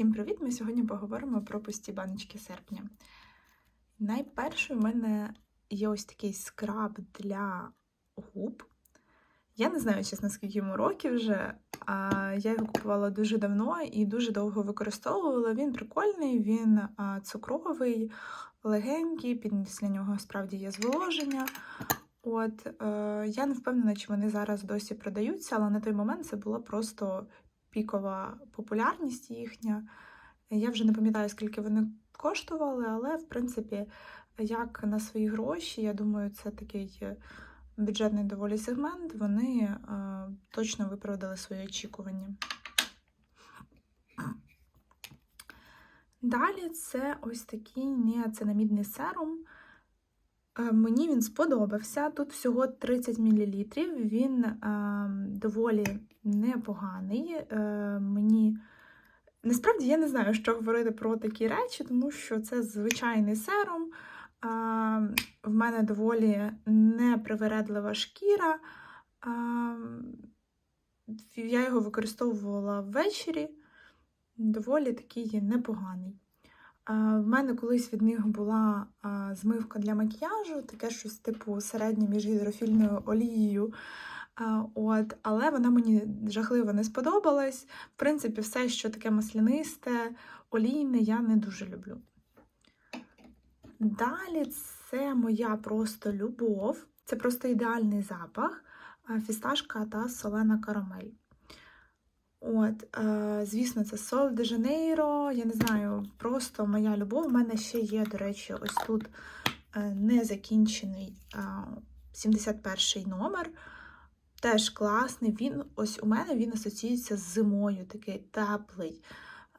Всім привіт! Ми сьогодні поговоримо про пусті баночки серпня. Найперше, в мене є ось такий скраб для губ. Я не знаю, чесно, скільки йому років вже. А я його купувала дуже давно і дуже довго використовувала. Він прикольний, він цукровий, легенький, після нього справді є зволоження. От, е, Я не впевнена, чи вони зараз досі продаються, але на той момент це було просто пікова популярність їхня. Я вже не пам'ятаю, скільки вони коштували, але, в принципі, як на свої гроші, я думаю, це такий е, бюджетний доволі сегмент, вони е, точно виправдали свої очікування. Далі це ось такий неоцинамідний серум. Е, Мені він сподобався. Тут всього 30 мл. Він е, доволі непоганий. Е, мені насправді я не знаю, що говорити про такі речі, тому що це звичайний серум. В мене доволі непривередлива шкіра. Я його використовувала ввечері, доволі такий непоганий. В мене колись від них була змивка для макіяжу, таке щось типу середнє між гідрофільною олією. От, Але вона мені жахливо не сподобалась. В принципі, все, що таке маслянисте, олійне, я не дуже люблю. Далі це моя просто любов, це просто ідеальний запах, фісташка та солена карамель. От, е, звісно, це Сол де Жанейро. Я не знаю, просто моя любов. У мене ще є, до речі, ось тут е, незакінчений е, 71 номер. Теж класний. Він ось у мене він асоціюється з зимою, такий теплий,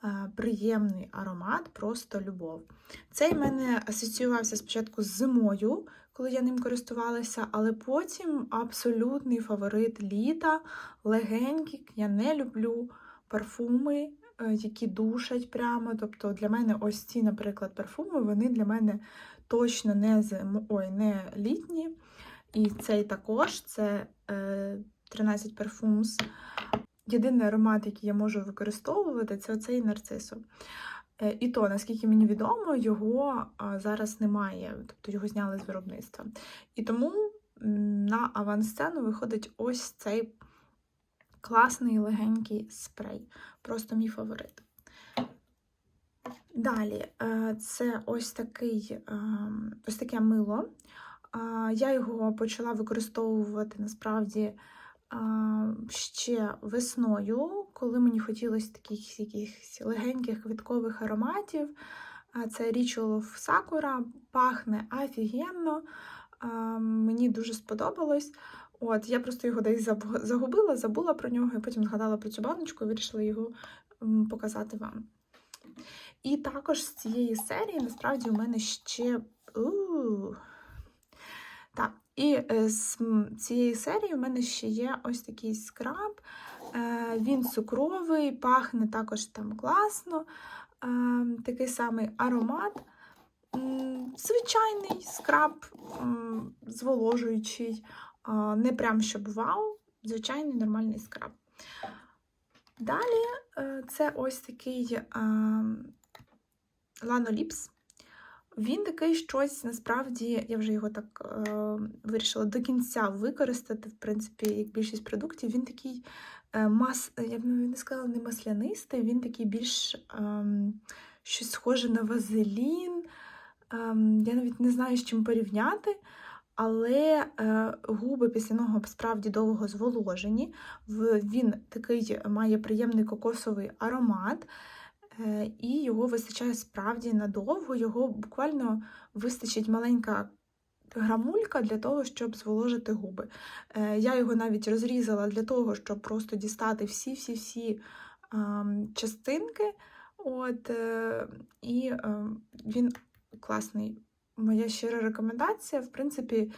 е, приємний аромат, просто любов. Цей в мене асоціювався спочатку з зимою, коли я ним користувалася, але потім абсолютний фаворит літа, легенький. Я не люблю парфуми, е, які душать прямо. Тобто для мене ось ці, наприклад, парфуми, вони для мене точно не зим... Ой, не літні. І цей також це е, 13 Parfums. Єдиний аромат, який я можу використовувати, це оцей нарцису. Е, і то, наскільки мені відомо, його зараз немає, тобто його зняли з виробництва. І тому на авансцену виходить ось цей класний легенький спрей. Просто мій фаворит. Далі, е, це ось такий, ем, ось таке мило. Я його почала використовувати насправді ще весною, коли мені хотілося таких якихось легеньких квіткових ароматів. Це Ritual of Sakura, пахне офігенно. Мені дуже сподобалось. От, Я просто його десь загубила, забула про нього, і потім згадала про цю баночку і вирішила його показати вам. І також з цієї серії, насправді, у мене ще. У так, і е, з цієї серії в мене ще є ось такий скраб. Е, він цукровий, пахне також там класно, е, такий самий аромат. Звичайний скраб, зволожуючий, не прям щоб вау, звичайний нормальний скраб. Далі це ось такий Ланоліпс. Він такий щось, насправді, я вже його так е, вирішила до кінця використати, в принципі, як більшість продуктів. Він такий е, мас, я б не сказала, не маслянистий, він такий більш е, щось схоже на вазелін. Е, я навіть не знаю, з чим порівняти. Але е, губи після нього справді довго зволожені. Він такий має приємний кокосовий аромат. Е, і його вистачає справді надовго, його буквально вистачить маленька грамулька для того, щоб зволожити губи. Е, я його навіть розрізала для того, щоб просто дістати всі-всі-всі частинки. От, е, І він класний. Моя щира рекомендація, в принципі,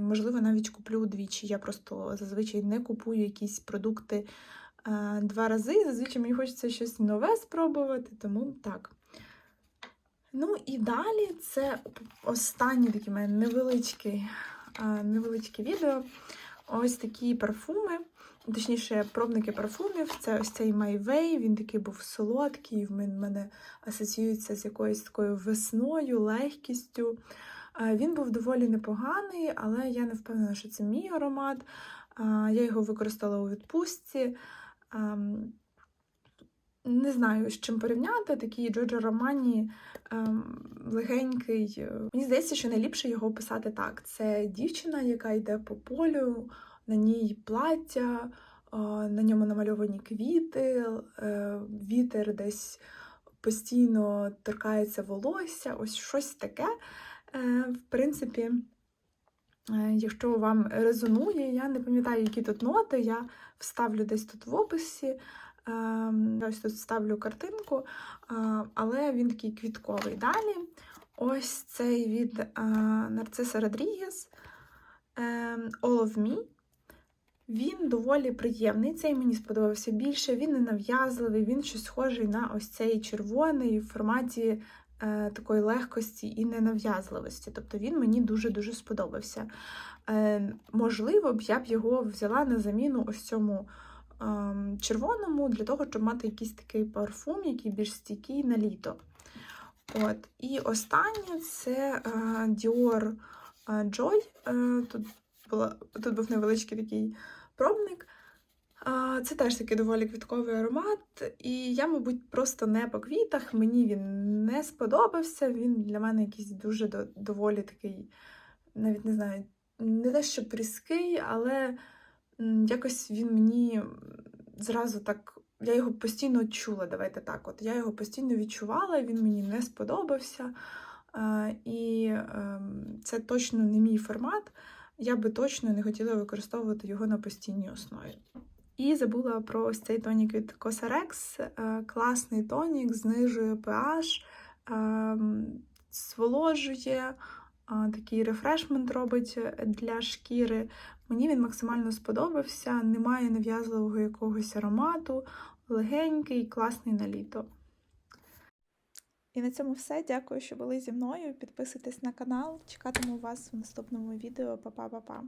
можливо, навіть куплю двічі. Я просто зазвичай не купую якісь продукти два рази. Зазвичай мені хочеться щось нове спробувати, тому так. Ну і далі це останнє таке мене невеличке, невеличке відео. Ось такі парфуми. точніше, пробники парфумів. Це ось цей Майвей, він такий був солодкий, в мене асоціюється з якоюсь такою весною, легкістю. Він був доволі непоганий, але я не впевнена, що це мій аромат. Я його використала у відпустці. Ем, Не знаю, з чим порівняти. Такий Джорджо Романі ем, легенький. Мені здається, що найліпше його описати так: це дівчина, яка йде по полю, на ній плаття, е, на ньому намальовані квіти, е, вітер десь постійно торкається волосся, ось щось таке. Е, В принципі, якщо вам резонує, я не пам'ятаю, які тут ноти, я вставлю десь тут в описі. Ем, Ось тут ставлю картинку, але він такий квітковий. Далі ось цей від Нарциса Родрігес ем, All of Me. Він доволі приємний, цей мені сподобався більше, він не нав'язливий, він щось схожий на ось цей червоний в форматі е, такої легкості і ненав'язливості. Тобто він мені дуже-дуже сподобався. Е, можливо, б я б його взяла на заміну ось цьому ем, червоному, для того, щоб мати якийсь такий парфум, який більш стійкий на літо. От. І останнє це е, Dior е, Joy. Е, тут, була, тут був невеличкий такий пробник. Це теж такий доволі квітковий аромат, і я, мабуть, просто не по квітах. Мені він не сподобався. Він для мене якийсь дуже доволі такий, навіть не знаю, не те, що пріский, але якось він мені зразу так. Я його постійно чула, давайте так. От я його постійно відчувала, він мені не сподобався. І ем, це точно не мій формат. Я би точно не хотіла використовувати його на постійній основі. І забула про ось цей тонік від Cosrx. Е, Класний тонік, знижує pH, ем, зволожує, такий рефрешмент робить для шкіри. Мені він максимально сподобався, немає нав'язливого якогось аромату, легенький, класний на літо. І на цьому все. Дякую, що були зі мною. Підписуйтесь на канал. Чекатиму вас в наступному відео. Па-па-па-па.